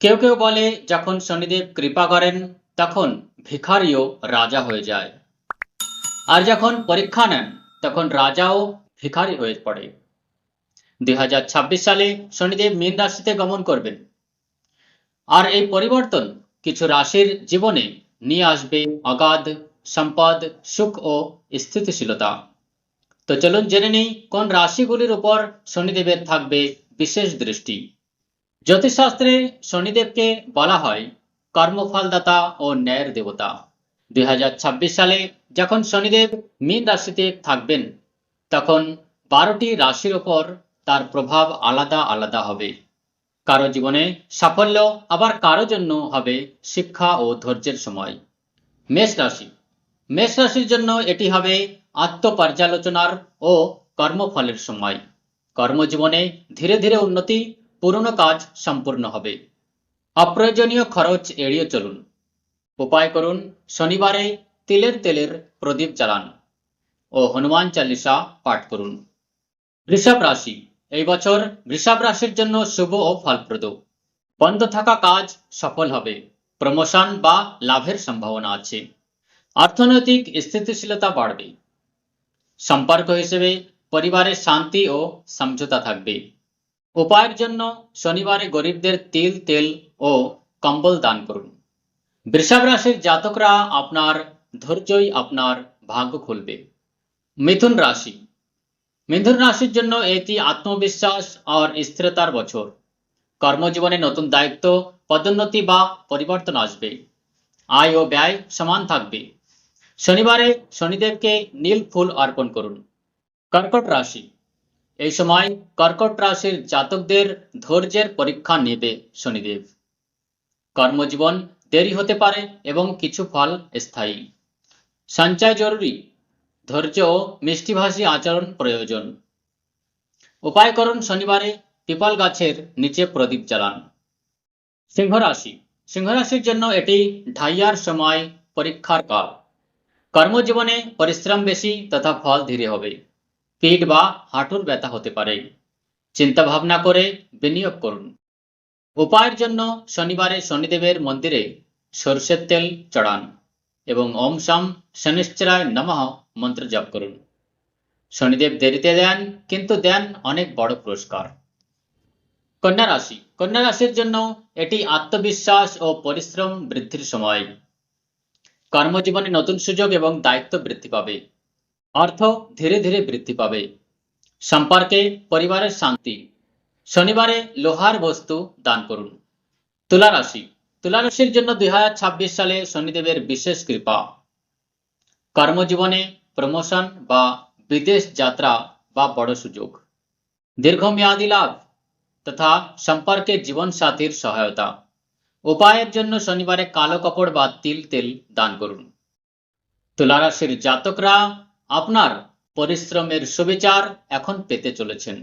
কেউ কেউ বলে, যখন শনিদেব কৃপা করেন, তখন ভিখারিও রাজা হয়ে যায়। আর যখন পরীক্ষা নেন, তখন রাজাও ভিখারি হয়ে পড়ে। দুই হাজার ছাব্বিশ সালে শনিদেব মীন রাশিতে গমন করবেন। আর এই পরিবর্তন কিছু রাশির জীবনে নিয়ে আসবে অগাধ সম্পদ, সুখ ও স্থিতিশীলতা। তো চলুন জেনে নিই, কোন রাশিগুলির উপর শনিদেবের থাকবে বিশেষ দৃষ্টি। জ্যোতিষশাস্ত্রে শনিদেবকে বলা হয় কর্মফলদাতা ও ন্যায়ের দেবতা। দুই হাজার ছাব্বিশ সালে যখন শনিদেব মীন রাশিতে থাকবেন, তখন বারোটি রাশির ওপর তার প্রভাব আলাদা আলাদা হবে। কারও জীবনে সাফল্য, আবার কারও জন্য হবে শিক্ষা ও ধৈর্যের সময়। মেষ রাশি। মেষ রাশির জন্য এটি হবে আত্মপর্যালোচনার ও কর্মফলের সময়। কর্মজীবনে ধীরে ধীরে উন্নতি পুরনো কাজ সম্পূর্ণ হবে। অপ্রয়োজনীয় খরচ এড়িয়ে চলুন। উপায় করুন, শনিবারে তিলের তেলের প্রদীপ জ্বালান ও হনুমান চালিসা পাঠ করুন। বৃষভ রাশি, এই বছর বৃষভ রাশির জন্য শুভ ও ফলপ্রদ। বন্ধ থাকা কাজ সফল হবে, প্রমোশন বা লাভের সম্ভাবনা আছে। অর্থনৈতিক স্থিতিশীলতা বাড়বে। সম্পর্ক হিসেবে পরিবারের শান্তি ও সমঝোতা থাকবে। উপায়ের জন্য শনিবারে গরিবদের তিল, তেল ও কম্বল দান করুন। বৃষভ রাশির জাতকরা আপনার ধৈর্যই আপনার ভাগ্য খুলবে। মিথুন রাশি। মিথুন রাশির জন্য এটি আত্মবিশ্বাস আর স্থিরতার বছর। কর্মজীবনে নতুন দায়িত্ব, পদোন্নতি বা পরিবর্তন আসবে। আয় ও ব্যয় সমান থাকবে। শনিবারে শনিদেবকে নীল ফুল অর্পণ করুন। কর্কট রাশি। এই সময় কর্কট রাশির জাতকদের ধৈর্যের পরীক্ষা নেবে শনিদেব। কর্মজীবন দেরি হতে পারে এবং কিছু ফল স্থায়ী। সঞ্চয় জরুরি। ধৈর্য ও মিষ্টিভাষী আচরণ প্রয়োজন। উপায় করুন শনিবারে পিপল গাছের নিচে প্রদীপ জ্বালান। সিংহরাশি সিংহরাশির জন্য এটি ঢাইয়ার সময় পরীক্ষার কাল। কর্মজীবনে পরিশ্রম বেশি তথা ফল ধীরে হবে। পিঠ বা হাঁটুর ব্যথা হতে পারে। চিন্তা ভাবনা করে বিনিয়োগ করুন। উপায়ের জন্য শনিবারে শনিদেবের মন্দিরে সরষের তেল চড়ান এবং ওম শাম শনিশ্চরায় নমঃ মন্ত্র জপ করুন। শনিদেব দেরিতে দেন, কিন্তু দেন অনেক বড় পুরস্কার। কন্যা রাশি। কন্যা রাশির জন্য এটি আত্মবিশ্বাস ও পরিশ্রম বৃদ্ধির সময়। কর্মজীবনে নতুন সুযোগ এবং দায়িত্ব বৃদ্ধি পাবে। অর্থ ধীরে ধীরে বৃদ্ধি পাবে। সম্পর্কে, পরিবারের শান্তি। শনিবারে লোহার বস্তু দান করুন। তুলা রাশি। জন্য দুই সালে শনিদেবের বিশেষ কৃপা। কর্মজীবনে প্রমোশন বা বিদেশ যাত্রা বা বড় সুযোগ। দীর্ঘমেয়াদী লাভ তথা সম্পর্কে জীবন সাথীর সহায়তা। উপায়ের জন্য শনিবারে কালো কাপড় বা তিল তেল দান করুন। তুলা রাশির জাতকরা আপনার পরিশ্রমের সুবিচার এখন পেতে চলেছেন।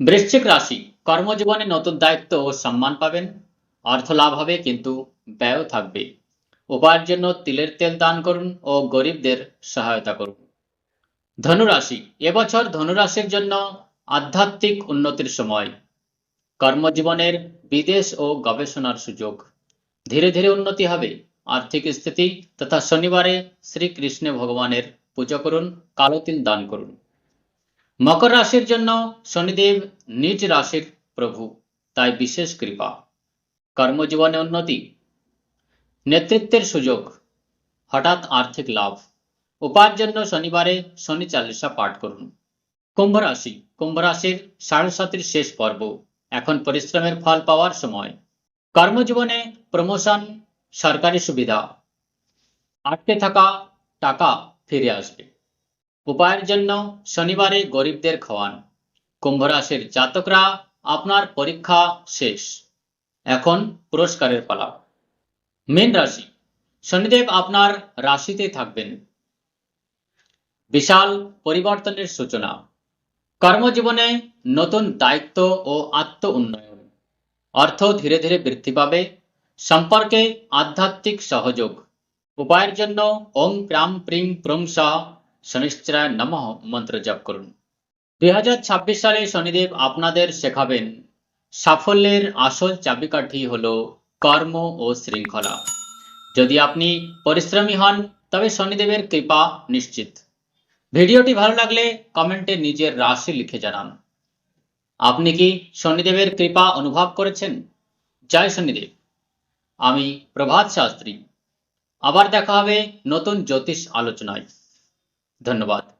বৃশ্চিক রাশি কর্মজীবনে নতুন দায়িত্ব ও সম্মান পাবেন। অর্থ লাভ হবে কিন্তু ব্যয় থাকবে। উপায়ের জন্য তিলের তেল দান করুন ও গরিবদের সহায়তা করুন। ধনুরাশি, এবছর ধনুরাশির জন্য আধ্যাত্মিক উন্নতির সময়। কর্মজীবনের বিদেশ ও গবেষণার সুযোগ। ধীরে ধীরে উন্নতি হবে। আর্থিক স্থিতি তথা শনিবারে শ্রীকৃষ্ণ ভগবানের পূজা করুন, কালো তিল দান করুন। মকর রাশির জন্য শনিদেব নিজ রাশির প্রভু, তাই বিশেষ কৃপা। কর্মজীবনে উন্নতি। নেতৃত্বের সুযোগ। হঠাৎ আর্থিক লাভ। উপায়ের জন্য শনিবারে শনি চালিসা পাঠ করুন। কুম্ভ রাশি। কুম্ভ রাশির সাড়ে সাতির শেষ পর্ব। এখন পরিশ্রমের ফল পাওয়ার সময়। কর্মজীবনে প্রমোশন, সরকারি সুবিধা। আটকে থাকা টাকা ফিরে আসবে। উপায়ের জন্য শনিবারে গরিবদের খাওয়ান। কুম্ভ রাশির জাতকরা আপনার পরীক্ষা শেষ। এখন পুরস্কারের পালা। মীন রাশি, শনিদেব আপনার রাশিতে থাকবেন। বিশাল পরিবর্তনের সূচনা। কর্মজীবনে নতুন দায়িত্ব ও আত্ম উন্নয়ন অর্থ ধীরে ধীরে বৃদ্ধি পাবে। সম্পর্কে আধ্যাত্মিক সহযোগ। উপায়ের জন্য ওং প্রাম প্রিং প্রং সহ শনিশ্চরায় নমঃ মন্ত্র জপ করুন। দুই হাজার ছাব্বিশ সালে শনিদেব আপনাদের শেখাবেন, সাফল্যের আসল চাবিকাঠি হল কর্ম ও শৃঙ্খলা। যদি আপনি পরিশ্রমী হন, তবে শনিদেবের কৃপা নিশ্চিত। ভিডিওটি ভালো লাগলে কমেন্টে নিজের রাশি লিখে জানান। আপনি কি শনিদেবের কৃপা অনুভব করেছেন? জয় শনিদেব। আমি প্রভাত শাস্ত্রী। আবার দেখা হবে নতুন জ্যোতিষ আলোচনায়। ধন্যবাদ।